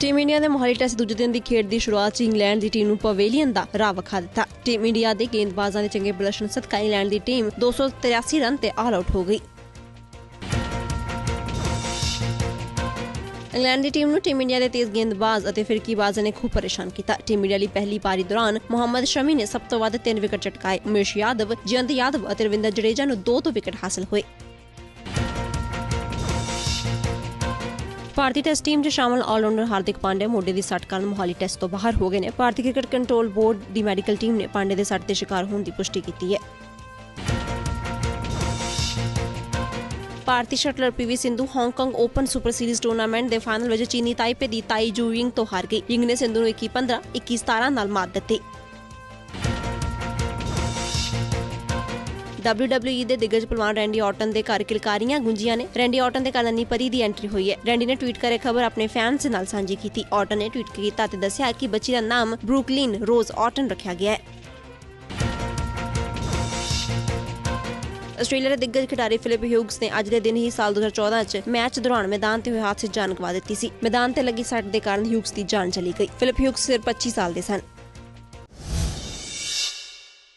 Team India ਦੇ Mohali test ਦੂਜੇ ਦਿਨ ਦੀ ਖੇਡ ਦੀ ਸ਼ੁਰੂਆਤ 'ਚ ਇੰਗਲੈਂਡ ਦੀ ਟੀਮ ਨੂੰ ਪਵੇਲੀਅਨ ਦਾ ਰਾਹ ਵਿਖਾ ਦਿੱਤਾ। ਟੀਮ ਇੰਡੀਆ ਦੇ ਗੇਂਦਬਾਜ਼ਾਂ ਦੇ ਚੰਗੇ ਪ੍ਰਦਰਸ਼ਨ ਸਦਕਾ ਇੰਗਲੈਂਡ ਦੀ ਟੀਮ 283 ਰਨ ਤੇ ਆਲ ਆਊਟ ਹੋ ਗਈ। ਇੰਗਲੈਂਡ ਦੀ ਟੀਮ ਨੂੰ ਟੀਮ ਇੰਡੀਆ ਦੇ ਤੇਜ਼ ਗੇਂਦਬਾਜ਼ ਅਤੇ ਫਿਰਕੀਬਾਜ਼ਾਂ ਨੇ ਖੂਬ ਪਰੇਸ਼ਾਨ ਕੀਤਾ। ਟੀਮ ਇੰਡੀਆ ਲਈ ਪਹਿਲੀ ਪਾਰੀ ਦੌਰਾਨ ਮੁਹੰਮਦ ਸ਼ਮੀ ਨੇ ਸਭ ਤੋਂ ਵੱਧ 3 ਵਿਕਟ ਚਟਕਾਏ ਉਮੇਸ਼ ਯਾਦਵ, ਜਯੰਤ ਯਾਦਵ ਅਤੇ ਰਵਿੰਦਰ ਜਡੇਜਾ ਨੂੰ 2 ਤੋਂ ਵਿਕਟ ਹਾਸਲ ਹੋਏ। ਭਾਰਤੀ ਟੈਸਟ ਟੀਮ 'ਚ ਸ਼ਾਮਲ ਆਲਰਾਊਂਡਰ ਹਾਰਦਿਕ ਪਾਂਡਿਆ ਮੋਢੇ ਦੀ ਸੱਟ ਕਾਰਨ ਮੋਹਾਲੀ ਟੈਸਟ ਤੋਂ ਬਾਹਰ ਹੋ ਗਏ ਨੇ। ਭਾਰਤੀ ਕ੍ਰਿਕਟ ਕੰਟਰੋਲ ਬੋਰਡ ਦੀ ਮੈਡੀਕਲ ਟੀਮ ਨੇ ਪਾਂਡੇ ਦੇ ਸੱਟ ਦੇ ਸ਼ਿਕਾਰ ਹੋਣ ਦੀ ਪੁਸ਼ਟੀ ਕੀਤੀ ਹੈ। ਭਾਰਤੀ shuttler PV Sindhu Hong Kong open super series tournament ਦੇ ਫਾਈਨਲ ਵਿੱਚ ਚੀਨੀ ਤਾਈਪੇ ਦੀ ਤਾਈ ਜੂ ਯਿੰਗ ਤੋਂ ਹਾਰ ਗਈ। ਯਿੰਗ ਨੇ ਸਿੰਧੂ ਨੂੰ 21-15 21-17 ਨਾਲ ਮਾਤ ਦਿੱਤੀ। WWE ਦੇ ਦਿੱਗਜ ਪਹਿਲਵਾਨ ਰੈਂਡੀ ਆਰਟਨ ਦੇ ਘਰ ਕਿਲਕਾਰੀਆਂ ਗੁੰਜੀਆਂ ਨੇ। ਰੈਂਡੀ ਆਰਟਨ ਦੇ ਘਰ ਪਰੀ ਦੀ ਐਂਟਰੀ ਹੋਈ ਹੈ। ਰੈਂਡੀ ਨੇ ਟਵੀਟ ਕਰੇ ਖਬਰ ਆਪਣੇ ਫੈਨਸ ਨਾਲ ਸਾਂਝੀ ਕੀਤੀ। ਆਰਟਨ ਨੇ ਟਵੀਟ ਕੀਤਾ ਤੇ ਦੱਸਿਆ ਕਿ ਬੱਚੀ ਦਾ ਨਾਮ ਬਰੁਕਲਿਨ ਰੋਜ਼ ਆਰਟਨ ਰੱਖਿਆ ਗਿਆ ਹੈ। ਆਸਟ੍ਰੇਲੀਆ ਦੇ ਦਿੱਗਜ ਖਿਡਾਰੀ ਫਿਲਿਪ ਹਿਊਗਸ ਨੇ ਅੱਜ ਦੇ ਦਿਨ ਹੀ ਸਾਲ 2014 ਚ ਮੈਚ ਦੌਰਾਨ ਮੈਦਾਨ ਤੇ ਹੋਏ ਹਾਦਸੇ 'ਚ ਜਾਨ ਗਵਾ ਦਿੱਤੀ ਸੀ। ਮੈਦਾਨ ਤੇ ਲੱਗੀ ਸੱਟ ਦੇ ਕਾਰਨ ਹਿਊਗਸ ਦੀ ਜਾਨ ਚਲੀ ਗਈ। ਫਿਲਿਪ ਹਿਊਗਸ ਸਿਰ 25 ਸਾਲ ਦੇ ਸਨ।